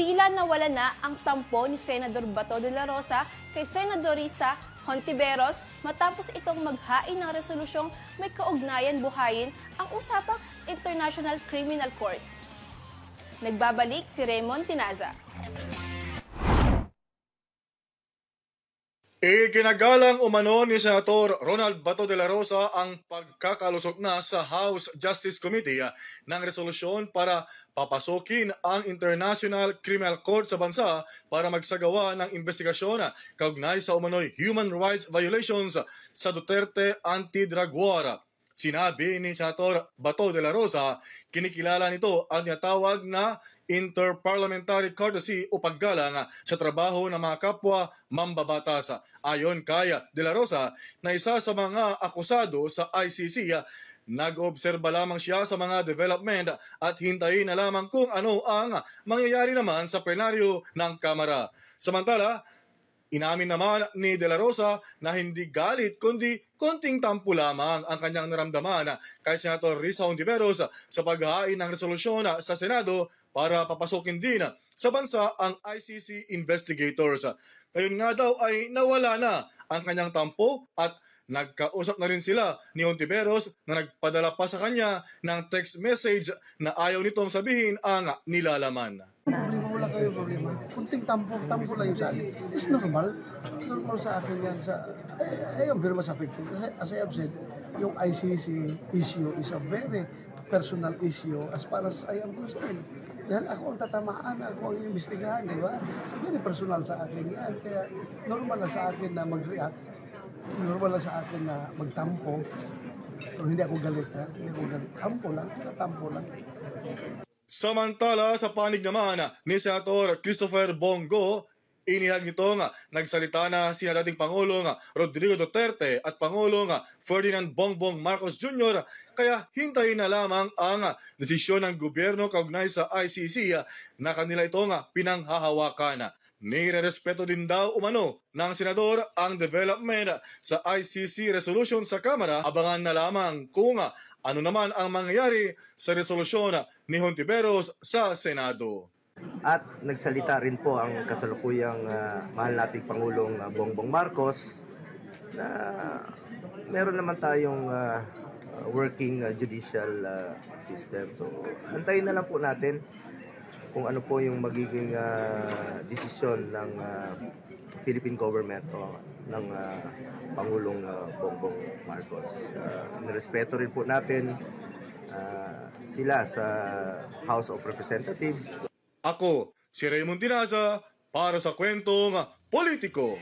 Tila nawala na ang tampo ni Senador Bato de la Rosa kay Senador Risa Hontiveros matapos itong maghain ng resolusyong may kaugnayan buhayin ang usapang International Criminal Court. Nagbabalik si Raymond Tinaza. Ikinagalang umano ni Senator Ronald Bato de la Rosa ang pagkakalusot na sa House Justice Committee ah, ng resolusyon para papasokin ang International Criminal Court sa bansa para magsagawa ng investigasyon ah, kaugnay sa umano'y human rights violations sa Duterte Anti-Drug War. Sinabi ni Senator Bato de la Rosa, kinikilala nito ang tinatawag na interparliamentary courtesy o paggalang sa trabaho ng mga kapwa mambabatas. Ayon kay De La Rosa na isa sa mga akusado sa ICC, nag-obserba lamang siya sa mga development at hintayin na lamang kung ano ang mangyayari naman sa plenaryo ng Kamara. Samantala, Inamin naman ni De La Rosa na hindi galit kundi konting tampo lamang ang kanyang naramdaman kay Senator Risa Hontiveros sa paghahain ng resolusyon sa Senado para papasukin din sa bansa ang ICC investigators. Ngayon nga daw ay nawala na ang kanyang tampo at nagkausap na rin sila ni Hontiveros na nagpadala pa sa kanya ng text message na ayaw nitong sabihin ang nilalaman. Wala kayo problema. Kunting tampo, tampo lang yung sa akin. It's normal. Normal sa akin yan. Sa, I, I am very much affected. As I have said, yung ICC issue is a very personal issue as far as I am concerned. Dahil ako ang tatamaan, ako ang imbestigahan, di ba? Very personal sa akin yan. Kaya normal lang sa akin na mag-react. Normal lang sa akin na magtampo. Pero hindi ako galit, ha? Hindi ako galit. Tampo lang. Tampo lang. Samantala sa panig naman ni Senator Christopher Bongo, inihag nito nga nagsalita na sina dating Pangulong Rodrigo Duterte at Pangulong Ferdinand Bongbong Marcos Jr. kaya hintayin na lamang ang desisyon ng gobyerno kaugnay sa ICC na kanila ito nga pinanghahawakan. Nirerespeto din daw umano ng senador ang development sa ICC resolution sa Kamara. Abangan na lamang kung ano naman ang mangyayari sa resolusyon ni Hontiveros sa Senado. At nagsalita rin po ang kasalukuyang ah, mahal nating Pangulong ah, Bongbong Marcos na meron naman tayong ah, working ah, judicial ah, system. So, antayin na lang po natin kung ano po yung magiging ah, desisyon ng ah, Philippine government o ng ah, Pangulong ah, Bongbong Marcos. Uh, nirespeto rin po natin ah, sila sa House of Representatives Ako, si Raymond Tinaza, para sa kwentong politiko.